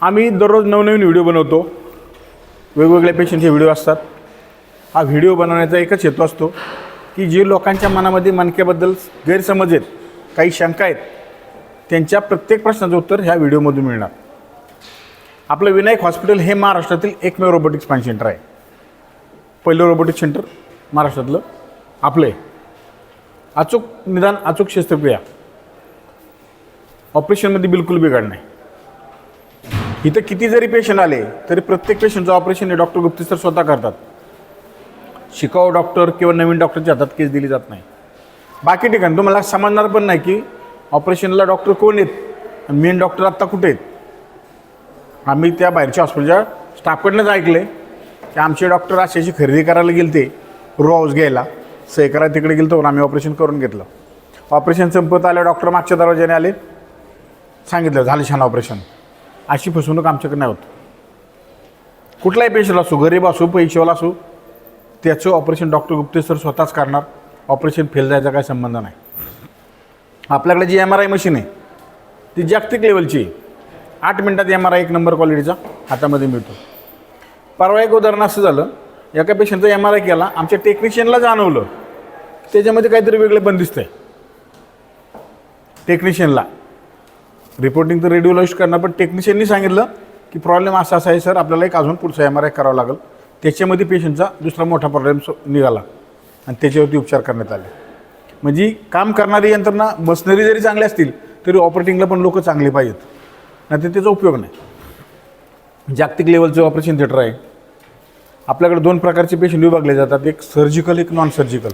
आम्ही दररोज नवनवीन व्हिडिओ बनवतो. वेगवेगळ्या पेशंटचे व्हिडिओ असतात. हा व्हिडिओ बनवण्याचा एकच हेतू असतो की जे लोकांच्या मनामध्ये मणक्याबद्दल गैरसमज आहेत काही शंका आहेत त्यांच्या प्रत्येक प्रश्नाचं उत्तर ह्या व्हिडिओमधून मिळणार. आपलं विनायक हॉस्पिटल हे महाराष्ट्रातील एकमेव रोबोटिक स्पाइन सेंटर आहे. पहिलं रोबोटिक सेंटर महाराष्ट्रातलं. आपलं आहे. अचूक निदान अचूक शस्त्रक्रिया ऑपरेशनमध्ये बिलकुल बिघाड नाही. इथं किती जरी पेशंट आले तरी प्रत्येक पेशंटचं ऑपरेशन हे डॉक्टर गुप्ते सर स्वतः करतात. शिकाऊ डॉक्टर किंवा नवीन डॉक्टरच्या हातात केस दिली जात नाही. बाकी ठिकाणी तुम्हाला समजणार पण नाही की ऑपरेशनला डॉक्टर कोण आहेत मेन डॉक्टर आत्ता कुठे आहेत? आम्ही त्या बाहेरच्या हॉस्पिटलच्या स्टाफकडनंच ऐकले की आमचे डॉक्टर अशाची खरेदी करायला गेले ते रो हाऊस घ्यायला. सही करायला तिकडे गेलो आम्ही ऑपरेशन करून घेतलं. ऑपरेशन संपत आलं डॉक्टर मागच्या दरवाज्याने आले. सांगितलं झालं छान ऑपरेशन अशी फसवणूक आमच्याकडे नाही होत. कुठलाही पेशंट असो गरीब असो पैशावाला असो त्याचं ऑपरेशन डॉक्टर गुप्ते सर स्वतःच करणार. ऑपरेशन फेल जायचा काही संबंध नाही. आपल्याकडे जी एम आर आय मशीन आहे ती जागतिक लेवलची आहे. आठ मिनटात एम आर आय एक नंबर क्वालिटीचा हातामध्ये मिळतो. परवा एक उदाहरण असं झालं एका पेशंटचा एम आर आय केला आमच्या टेक्निशियनला जाणवलं. त्याच्यामध्ये काहीतरी वेगळं पण आहे टेक्निशियनला रिपोर्टिंग तर रेडिओलॉजिस्ट करणार पण टेक्निशियननी सांगितलं की प्रॉब्लेम असा असा आहे सर आपल्याला एक अजून पुढचा एम आर आय करावा लागेल. त्याच्यामध्ये पेशंटचा दुसरा मोठा प्रॉब्लेम निघाला. आणि त्याच्यावरती उपचार करण्यात आले. म्हणजे काम करणारी यंत्रणा मशिनरी जरी चांगली असतील तरी ऑपरेटिंगला पण लोक चांगले पाहिजेत. नाही तर त्याचा उपयोग नाही. जागतिक लेवलचं ऑपरेशन थिएटर आहे. आपल्याकडे दोन प्रकारचे पेशंट विभागले जातात. एक सर्जिकल एक नॉन सर्जिकल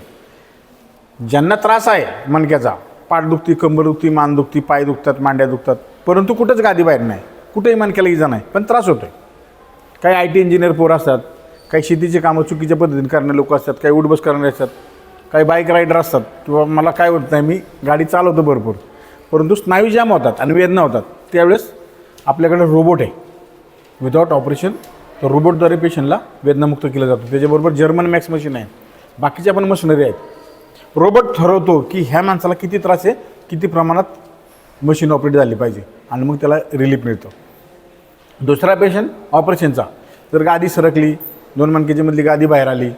ज्यांना त्रास आहे मणक्याचा पाठ दुखती कंबर दुखती मान दुखती पाय दुखतात मांड्या दुखतात. परंतु कुठंच गादी बाहेर नाही. कुठेही मणक्याला इजा नाही. पण त्रास होतोय. काही आय टी इंजिनियर पोरं असतात. काही शेतीचे कामं चुकीच्या पद्धतीने करणारे लोक असतात. काही उठबस करणारे असतात. काही बाईक रायडर असतात. किंवा मला काय होत नाही मी गाडी चालवतो भरपूर. परंतु स्नायू जाम होतात आणि वेदना होतात. त्यावेळेस आपल्याकडे रोबोट आहे. विदाउट ऑपरेशन तर रोबोटद्वारे पेशंटला वेदनामुक्त केलं जातं. त्याच्याबरोबर जर्मन मॅक्स मशीन आहे. बाकीच्या पण मशिनरी आहेत. रोबोट ठरवतो की ह्या माणसाला किती त्रास आहे किती प्रमाणात मशीन ऑपरेट झाली पाहिजे आणि मग त्याला रिलीफ मिळतो. दुसरा पेशंट ऑपरेशनचा जर गादी सरकली दोन मणकेच्यामधली गादी बाहेर आली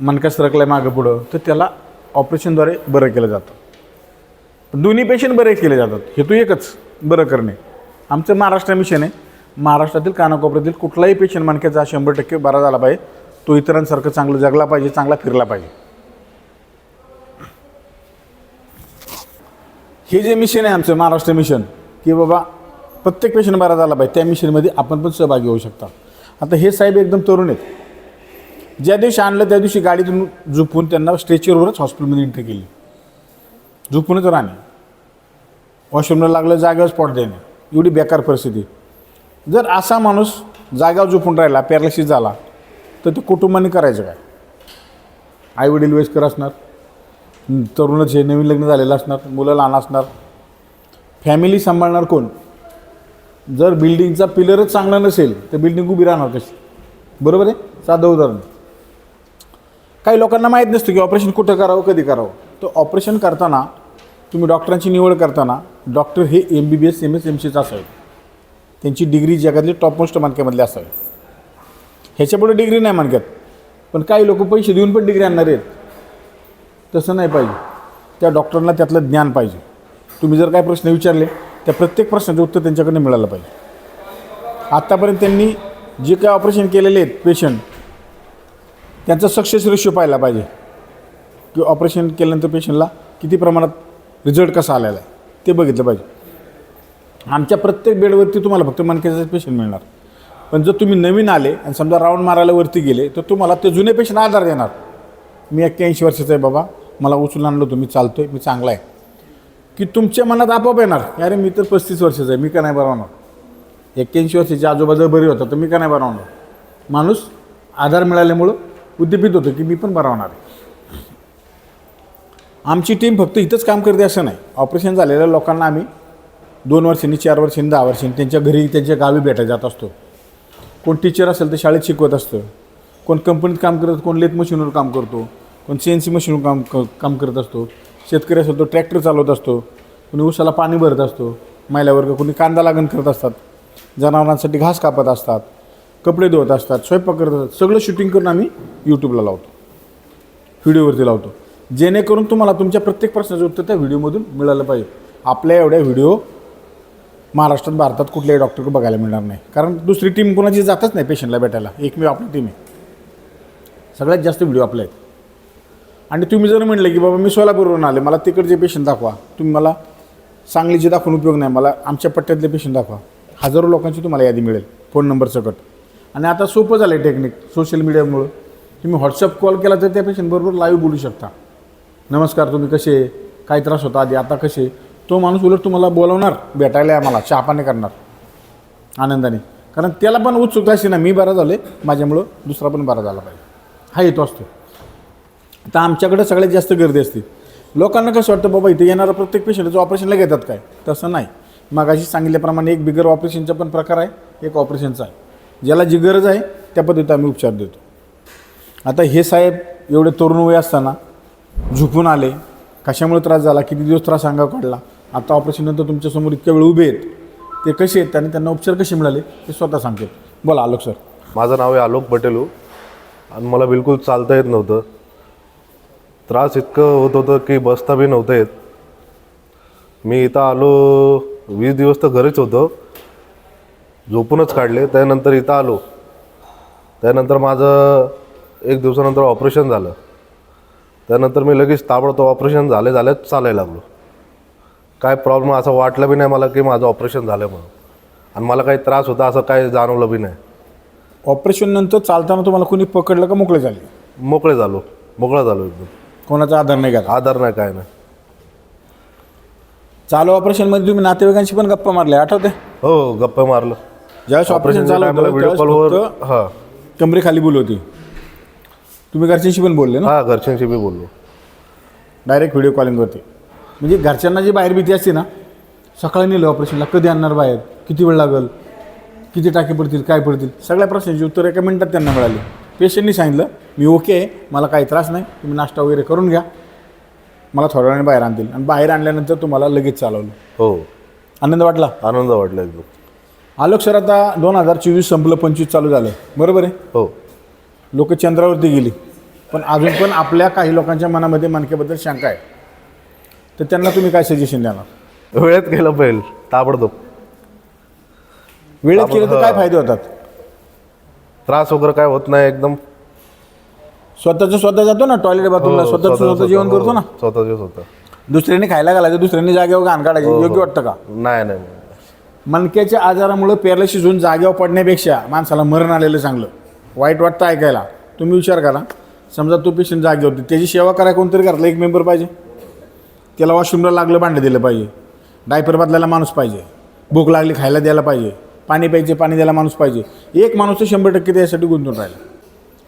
मणका सरकलाय मागं पुढं तर त्याला ऑपरेशनद्वारे बरं केलं जातं. दोन्ही पेशंट बरे केले जातात. हेतू एकच बरं करणे. आमचं महाराष्ट्र मिशन आहे. महाराष्ट्रातील कानाकोपऱ्यातील कुठलाही पेशंट मणक्याचा शंभर टक्के बरा झाला पाहिजे. तो इतरांसारखं चांगलं जगला पाहिजे चांगला फिरला पाहिजे. हे जे मिशन आहे आमचं महाराष्ट्र मिशन की बाबा प्रत्येक पेशंट बरा झाला पाहिजे त्या मिशनमध्ये आपण पण सहभागी होऊ शकता. आता हे साहेब एकदम तरुण आहेत. ज्या दिवशी आणलं त्या दिवशी गाडीतून झोपून त्यांना स्ट्रेचरवरच हॉस्पिटलमध्ये एंट्री केली. झोपूनच राहणे. वॉशरूमला लागलं जागेवर स्पॉट देणे. एवढी बेकार परिस्थिती. जर असा माणूस जागावर झोपून राहिला पॅरालिसिस झाला तर ते कुटुंबाने करायचं काय? आईवडील वयस्कर असणार. तरुणच हे नवीन लग्न झालेलं असणार मुलं लहान असणार. फॅमिली सांभाळणार कोण? जर बिल्डिंगचा पिलरच चांगला नसेल तर बिल्डिंग उभी राहणार कशी? बरोबर आहे? साधं उदाहरण. काही लोकांना माहीत नसतं की ऑपरेशन कुठं करावं कधी करावं. तर ऑपरेशन करताना तुम्ही डॉक्टरांची निवड करताना डॉक्टर हे M B B S M S M सीच असावे. त्यांची डिग्री जगातली टॉपमोस्ट मानक्यामधली असावी. ह्याच्यापुढे डिग्री नाही मानक्यात. पण काही लोक पैसे देऊन पण डिग्री आणणार आहेत. तसं नाही पाहिजे. त्या डॉक्टरांना त्यातलं ज्ञान पाहिजे. तुम्ही जर काय प्रश्न विचारले त्या प्रत्येक प्रश्नाचं उत्तर त्यांच्याकडनं मिळालं पाहिजे. आत्तापर्यंत त्यांनी जे काय ऑपरेशन केलेले आहेत पेशंट त्यांचा सक्सेस रेशो पाहायला पाहिजे. की ऑपरेशन केल्यानंतर पेशंटला किती प्रमाणात रिझल्ट कसा आलेला आहे ते बघितलं पाहिजे. आमच्या प्रत्येक बेडवरती तुम्हाला फक्त मनकेचा पेशंट मिळणार. पण जर तुम्ही नवीन आले आणि समजा राऊंड मारायला वरती गेले तर तुम्हाला ते जुने पेशंट आधार देणार. मी एक्क्याऐंशी वर्षाचा आहे बाबा. मला उचलून आणलं मी चालतो आहे मी चांगला आहे. की तुमच्या मनात आपोआप येणार अरे मी तर पस्तीस वर्षाचा आहे मी का नाही बनवणार? एक्क्याऐंशी वर्षाचे आजोबा जर बरी होता तर मी का नाही बनवणार? माणूस आधार मिळाल्यामुळं उद्दीपित होतो की मी पण बनवणार आहे. आमची टीम फक्त इथंच काम करते असं नाही. ऑपरेशन झालेल्या लोकांना आम्ही दोन वर्षांनी चार वर्षांनी दहा वर्षांनी त्यांच्या घरी त्यांच्या गावी भेटायला जात असतो. कोण टीचर असेल तर शाळेत शिकवत असतं. कोण कंपनीत काम करत कोण लेत मशीनवर काम करतो. कोण सी एन सी मशीनवर काम क काम करत असतो शेतकरी असेल तो ट्रॅक्टर चालवत असतो कोणी उसाला पाणी भरत असतो महिलावर्ग कोणी कांदा लागण करत असतात जनावरांसाठी घास कापत असतात कपडे धुवत असतात स्वयंपाक करत असतात सगळं शूटिंग करून आम्ही यूट्यूबला लावतो. व्हिडिओवरती लावतो. जेणेकरून तुम्हाला तुमच्या प्रत्येक प्रश्नाचं उत्तर त्या व्हिडिओमधून मिळालं पाहिजे. आपल्या एवढ्या व्हिडिओ महाराष्ट्रात भारतात कुठल्याही डॉक्टर बघायला मिळणार नाही. कारण दुसरी टीम कोणाची जातच नाही पेशंटला भेटायला. एकमेव आपली टीम आहे. सगळ्यात जास्त व्हिडिओ आपले आहेत. आणि तुम्ही जर म्हणलं की बाबा मी सोलापूरवरून आले मला तिकडचे पेशंट दाखवा. तुम्ही मला सांगलीचे दाखवून उपयोग नाही मला आमच्या पट्ट्यातले पेशंट दाखवा. हजारो लोकांची तुम्हाला यादी मिळेल फोन नंबर सकट. आणि आता सोपं झालं आहे टेक्निक सोशल मीडियामुळं तुम्ही व्हॉट्सअप कॉल केला तर त्या पेशंटबरोबर लाईव्ह बोलू शकता. नमस्कार तुम्ही कसे काय त्रास होता आधी? आता कसे तो माणूस उलट तुम्हाला बोलवणार भेटायला आम्हाला चहापाने करणार. आनंदाने. कारण त्याला पण उत्सुकता अशी ना मी बरा झालो आहे माझ्यामुळं दुसरा पण बरा झाला पाहिजे. हा येतो असतो आता आमच्याकडे सगळ्यात जास्त गर्दी असते. लोकांना कसं वाटतं बाबा इथे येणारा प्रत्येक पेशंटचं ऑपरेशनला घेतात काय? तसं नाही. मग अशी सांगितल्याप्रमाणे एक बिगर ऑपरेशनचा पण प्रकार आहे एक ऑपरेशनचा आहे. ज्याला जी गरज आहे त्या पद्धतीत आम्ही उपचार देतो. आता हे साहेब एवढे तरुण वय असताना झुकून आले. कशामुळे त्रास झाला? किती दिवस त्रास अंगा काढला? आता ऑपरेशननंतर तुमच्यासमोर इतक्या वेळ उभे आहेत. ते कसे आहेत? आणि त्यांना उपचार कसे मिळाले? ते स्वतः सांगतात बोला आलोक सर. माझं नाव आहे आलोक पटेलू. आणि मला बिलकुल चालता येत नव्हतं. त्रास इतकं होत होतं की बसता बी नव्हतं. येत मी इथं आलो वीस दिवस तर घरीच होतो. झोपूनच काढले त्यानंतर इथं आलो. त्यानंतर माझं एक दिवसानंतर ऑपरेशन झालं. त्यानंतर मी लगेच ताबडतोब ऑपरेशन झाले झाल्याच चालायला लागलो. काय प्रॉब्लेम असं वाटलं बी नाही मला की माझं ऑपरेशन झालं म्हणून. आणि मला काही त्रास होता असं काही जाणवलं बी नाही. ऑपरेशन नंतर चालताना तुम्हाला कोणी पकडलं का मोकळे झाले? मोकळे झालो मोकळा झालो एकदम. कोणाचा आधार नाही घातला आधार नाही काय नाही. चालू ऑपरेशनमध्ये तुम्ही नातेवाईकांशी पण गप्पा मारल्या आठवते हो गप्पा मारलं. ज्यावेळेस ऑपरेशन चालू होतं व्हिडिओ त्यावेळेस कॉलवर फक्त हां. कमरे खाली बोल होती. तुम्ही घरच्यांशी पण बोलले ना? हां घरच्यांशी बी बोललो. डायरेक्ट व्हिडिओ कॉलिंगवरती म्हणजे घरच्यांना जी बाहेर भीती असते ना सकाळी नेलं ऑपरेशनला कधी आणणार बाहेर? किती वेळ लागेल? किती टाके पडतील? काय पडतील? सगळ्या प्रश्नांची उत्तर एका मिनिटात त्यांना मिळाली. पेशंटनी सांगितलं मी ओके आहे मला काही त्रास नाही तुम्ही नाश्ता वगैरे करून घ्या. मला थोड्या वेळाने बाहेर आणतील. आणि बाहेर आणल्यानंतर तुम्हाला लगेच चालवलं. हो. आनंद वाटला? आनंद वाटला एकदम. आलोक सर आता दोन हजार चोवीस संपलं पंचवीस चालू झालं. बरोबर आहे? हो. लोक चंद्रावरती गेली. पण अजून पण आपल्या काही लोकांच्या मनामध्ये मनकेबद्दल शंका आहे. तर त्यांना तुम्ही काय सजेशन देणार? वेळेत गेलं पाहिजे. ताबडतोब. वेळेत केलं तर काय फायदे होतात? त्रास वगैरे काय होत नाही एकदम. स्वतःचं स्वतः जातो ना टॉयलेट बाथरूमला हो, स्वतःचं स्वतः जेवण करतो ना. स्वतः होतं दुसऱ्याने खायला घालायचं दुसऱ्याने जागेवर घाण काढायची योग्य वाटतं का? नाही नाही नाही. मणक्याच्या आजारामुळं पेरलं शिजून जागेवर पडण्यापेक्षा माणसाला मरण आलेलं चांगलं. वाईट वाटतं ऐकायला. तुम्ही विचार करा. समजा तो पेशंट जागेवरती त्याची सेवा करायला कोणतरी घरातला एक मेंबर पाहिजे. त्याला वॉशरूमला लागलं भांडं दिलं पाहिजे. डायपर बदलायला माणूस पाहिजे. भूक लागली खायला द्यायला पाहिजे. पाणी प्यायचे पाणी द्यायला माणूस पाहिजे. एक माणूस तर शंभर टक्के त्यासाठी गुंतून राहिला.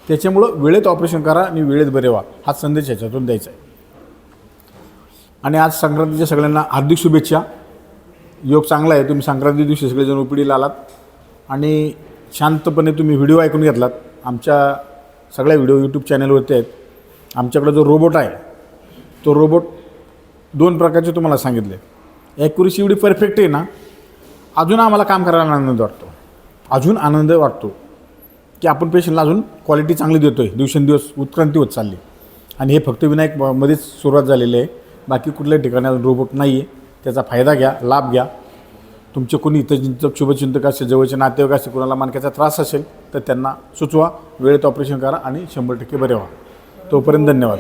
त्याच्यामुळं वेळेत ऑपरेशन करा आणि वेळेत बरे व्हा. हा संदेश ह्याच्यातून द्यायचा आहे. आणि आज संक्रांतीच्या सगळ्यांना हार्दिक शुभेच्छा. योग चांगला आहे. तुम्ही संक्रांती दिवशी सगळेजण उपडीला आलात आणि शांतपणे तुम्ही व्हिडिओ ऐकून घेतलात. आमच्या सगळ्या व्हिडिओ यूट्यूब चॅनलवरती आहेत. आमच्याकडे जो रोबोट आहे तो रोबोट दोन प्रकारचे तुम्हाला सांगितले. ॲक्युरेसी एवढी परफेक्ट आहे ना अजून आम्हाला काम करायला आनंद वाटतो. अजून आनंद वाटतो की आपण पेशंटला अजून क्वालिटी चांगली देतो आहे दिवसेंदिवस उत्क्रांती होत चालली. आणि हे फक्त विनायक मध्येच सुरुवात झालेली आहे. बाकी कुठल्याही ठिकाणी अजून रोबोट नाही आहे त्याचा फायदा घ्या लाभ घ्या. तुमचे कोणी इथं शुभचिंतक असेल जवळचे नातेवाईक असेल कोणाला मानक्याचा त्रास असेल तर त्यांना सुचवा. वेळेत ऑपरेशन करा आणि शंभर टक्के बरे व्हा. तोपर्यंत धन्यवाद.